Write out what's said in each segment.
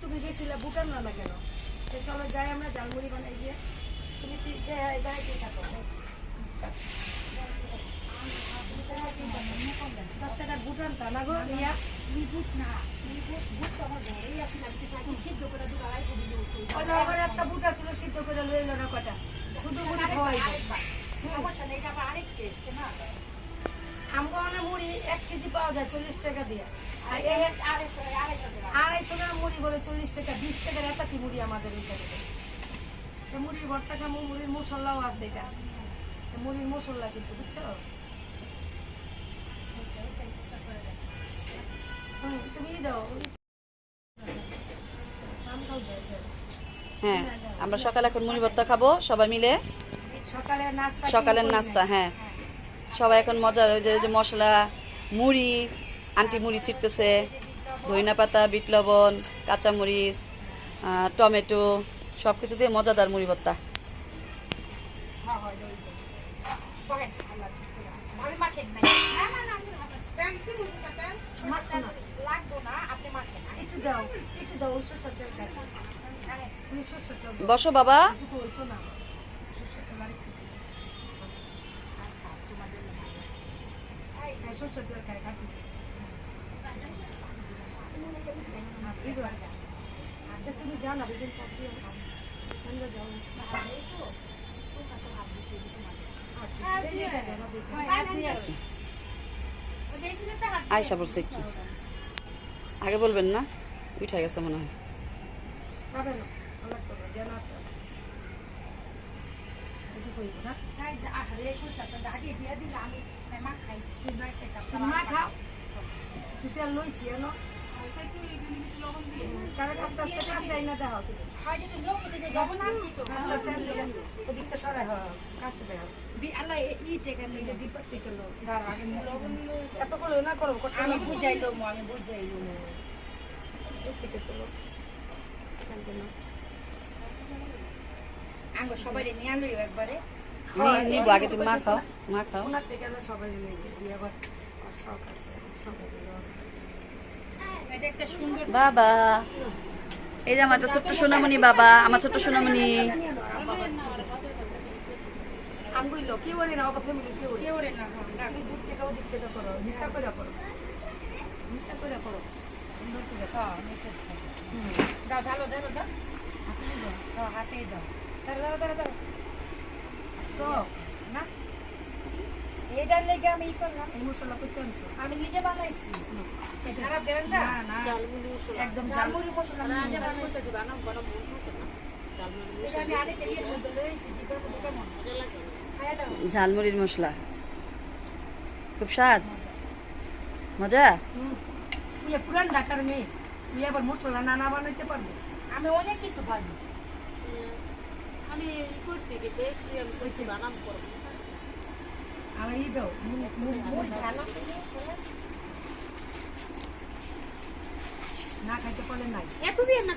তুমি গেছিলে ভুটান না কেন চলো যাই আমরা জালমুড়ি বানাই গিয়ে তুমি থাকো না একটা বুটা ছিল সিদ্ধ করে লইল না কটা শুধু মুড়ি খাওয়াই আমগো মানে মুড়ি এক কেজি পাওয়া যায় চল্লিশ টাকা দিয়ে। আড়াইশো গ্রাম মুড়ি বলে চল্লিশ টাকা বিশ টাকার কি মুড়ি আমাদের ওইখানে মুড়ির ভর্তা খামো মুড়ির মশলাও আছে এটা। মুড়ির মশলা কিন্তু বুঝছ? তুমি দাও। যাও। হ্যাঁ আমরা সকালে এখন মুড়ি ভর্তা খাব সবাই মিলে। সকালের নাস্তা সকালের নাস্তা হ্যাঁ। সবাই এখন যে ওই যে মশলা মুড়ি, আন্টি মুড়ি ছিটতেছে, ধইনা পাতা, বিট লবণ কাঁচামরিচ টমেটো সব কিছু দিয়ে মজাদার মুড়ি ভর্তা। বসো দাও একটু দাও সরষের তেল খাই তুমি সরষের তেল দাও। বসো বাবা একটু অল্প না সরষের তেল আর একটু দিও। হ্যাঁ, সরষের তেল খাই কাটি আচ্ছা, তুমি এই যে। আয়সা বলছে কি আগে বলবেন না? উঠে গেছে মনে হয়। খাবে না। তুমি মা খাও। তেল লইছি হয় করো আমি। বুঝাই দেবো আমি বুঝাই দেবো ওই থেকে তো লোক কালকে না। আঙ্গ সবাই নিয়ে একবারে। নি- আগে তুমি মা খাও মা খাও। ওনার থেকে সবাই দিয়ে আবার শখ আছে সবাই এটা একটা সুন্দর বাবা এই যে আমার ছোট্ট সোনামণি বাবা আমার ছোট্ট সোনামণি। দাও ঢালো ঢালো দাও। হ্যাঁ, হাতেই দাও। লেগে আমি ই করলাম। মশলা করতে আনছো? আমি নিজে বানাইছি। খারাপ দেবেন না? না না। একদম জামুরি মশলা নিজে বানাইছি। এটা আমি আরেকটা ইয়ের মধ্যে লয়েছি জিপের মধ্যে কেমন? খাইয়া দাও। ঝালমুড়ির মশলা। খুব স্বাদ? মজা। হুম। তুই পুরান ঢাকার মেয়ে। তুই আবার মশলা নানা বানাইতে পারবি? আমি অনেক কিছু ভাজি। আমি করছি দেখছি আমি বানাম করব। দাও না খাইতে পারলে নাই। এত দিয়ে না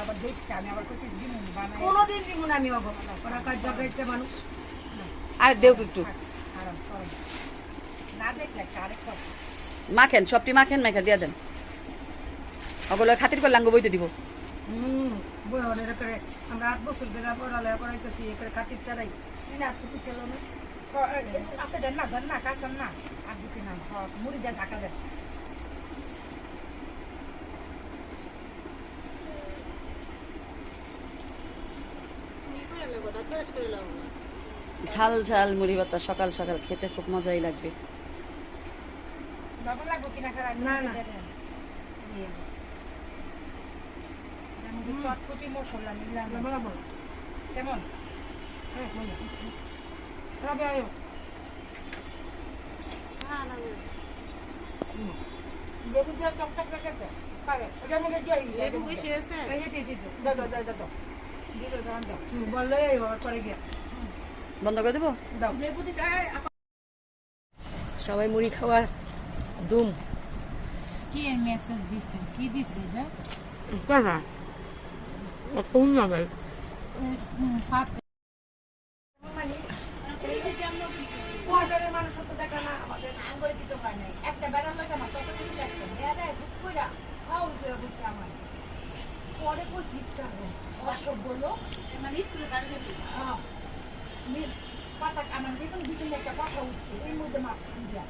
আবার দেখছি আবার কোনোদিন দিব না কাজ জগাইতে মানুষ? আর একটু। মাখেন সবটি মাখেন মেখে দিয়ে দেন। ওগুলো খাতির করলে আঙ্গ বইতে দিব। হুম বই করে আমরা আট বছর ধরে পড়ালেখা করাইতেছি এখানে খাতির চালাই তুই না টুকু চালো না। আপনি দেন না দেন না কাছেন না। আর দিতে না মুড়ি দেন ঢাকা দেন। করে না করে ঝাল ঝাল মুড়ি ভর্তা সকাল সকাল খেতে খুব মজাই লাগবে। লবণ লাগবে কিনা খারাপ? না, চটপটি মশলা নিলাম। কেমন? হ্যাঁ তবে আয়ো। হ্যাঁ লেবু দিয়ে চকচক রেখেছে পারে ওটার মধ্যে দিয়ে লেবু বেশি আছে এই যে এই যে, এই যে। দাও দাও দাও দাও। দাও দাও। দাও দাও বললে এই বাবা গিয়া। বন্ধ করে দেবো? দাও। লেবু সবাই মুড়ি খাওয়া দুম। কি মেসেজ দিছে? কি দিছে এটা? একটা আমার পরে বসে ইচ্ছা অসভ্য লোক মানে স্কুলে গাড়ি হ্যাঁ কথা আমার যে কোনো বিষয় একটা কথা উঠছে এর মধ্যে মাছ দিয়া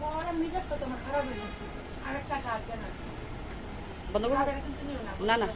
পরে মিজাজটা তোমার খারাপ হয়ে গেছে আরেকটা কাজ জানা বন্ধ করব না না।